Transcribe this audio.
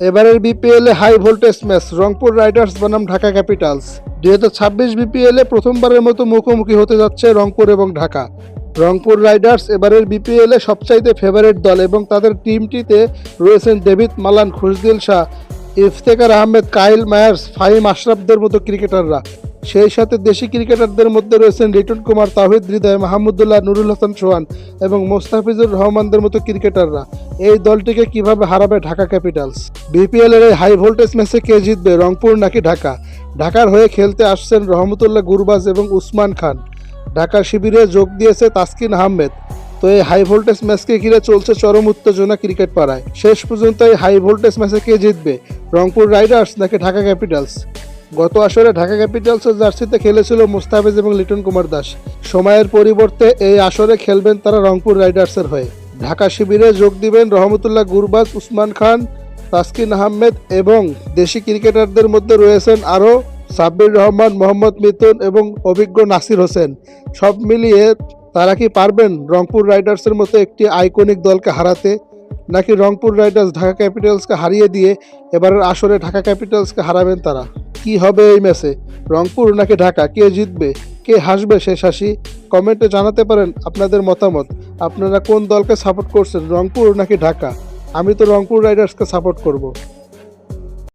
এবারের বিপিএলে high voltage match Rangpur Riders বনাম ঢাকা ক্যাপিটালস দুই ছাব্বিশ বিপিএলে প্রথমবারের মতো মুখোমুখি হতে যাচ্ছে রংপুর এবং ঢাকা। রংপুর রাইডার্স এবারের বিপিএলে সবচাইতে ফেভারিট দল এবং তাদের টিমটিতে রয়েছেন David Malan, Khushdil Shah Iftikhar Ahmed, Kyle Mayers, Faheem আশরাফদের মতো ক্রিকেটাররা সেই সাথে দেশি ক্রিকেটারদের মধ্যে রয়েছেন রিটন কুমার, তাহিদ হৃদয়, মাহমুদুল্লাহ, নুরুল হাসান সোহান এবং মোস্তাফিজুর রহমানদের মতো ক্রিকেটাররা। এই দলটিকে কীভাবে হারাবে ঢাকা ক্যাপিটালস? বিপিএল এর এই হাই ভোল্টেজ ম্যাচে কে জিতবে? রংপুর নাকি ঢাকা? ঢাকার হয়ে খেলতে আসছেন রহমতুল্লাহ গুরবাজ এবং উসমান খান। ঢাকা শিবিরে যোগ দিয়েছে তাসকিন আহমেদ। তো এই হাই ভোল্টেজ ম্যাচকে ঘিরে চলছে চরম উত্তেজনা ক্রিকেট পাড়ায়। শেষ পর্যন্ত এই হাই ভোল্টেজ ম্যাচে কে জিতবে? রংপুর রাইডার্স নাকি ঢাকা ক্যাপিটালস? গত আসরে ঢাকা ক্যাপিটালসের জার্সিতে খেলেছিল মুস্তাফিজ এবং লিটন কুমার দাস। সময়ের পরিবর্তে এই আসরে খেলবেন তারা রংপুর রাইডার্সের হয়ে। ঢাকা শিবিরে যোগ দিবেন রহমতুল্লাহ গুরবাজ, উসমান খান, তাসকিন আহমেদ এবং দেশি ক্রিকেটারদের মধ্যে রয়েছেন আরও সাব্বির রহমান, মোহাম্মদ মিথুন এবং অভিজ্ঞ নাসির হোসেন। সব মিলিয়ে তারা কি পারবেন রংপুর রাইডার্সের মতো একটি আইকনিক দলকে হারাতে? নাকি রংপুর রাইডার্স ঢাকা ক্যাপিটালসকে হারিয়ে দিয়ে এবারের আসরে ঢাকা ক্যাপিটালসকে হারাবেন তারা? কি হবে এই ম্যাচে? রংপুর নাকি ঢাকা? কে জিতবে? কে হাসবে শেষ হাসি কমেন্টে জানাতে পারেন আপনাদের মতামত। আপনারা কোন দলকে সাপোর্ট করছেন, রংপুর নাকি ঢাকা? আমি তো রংপুর রাইডার্সকে সাপোর্ট করব।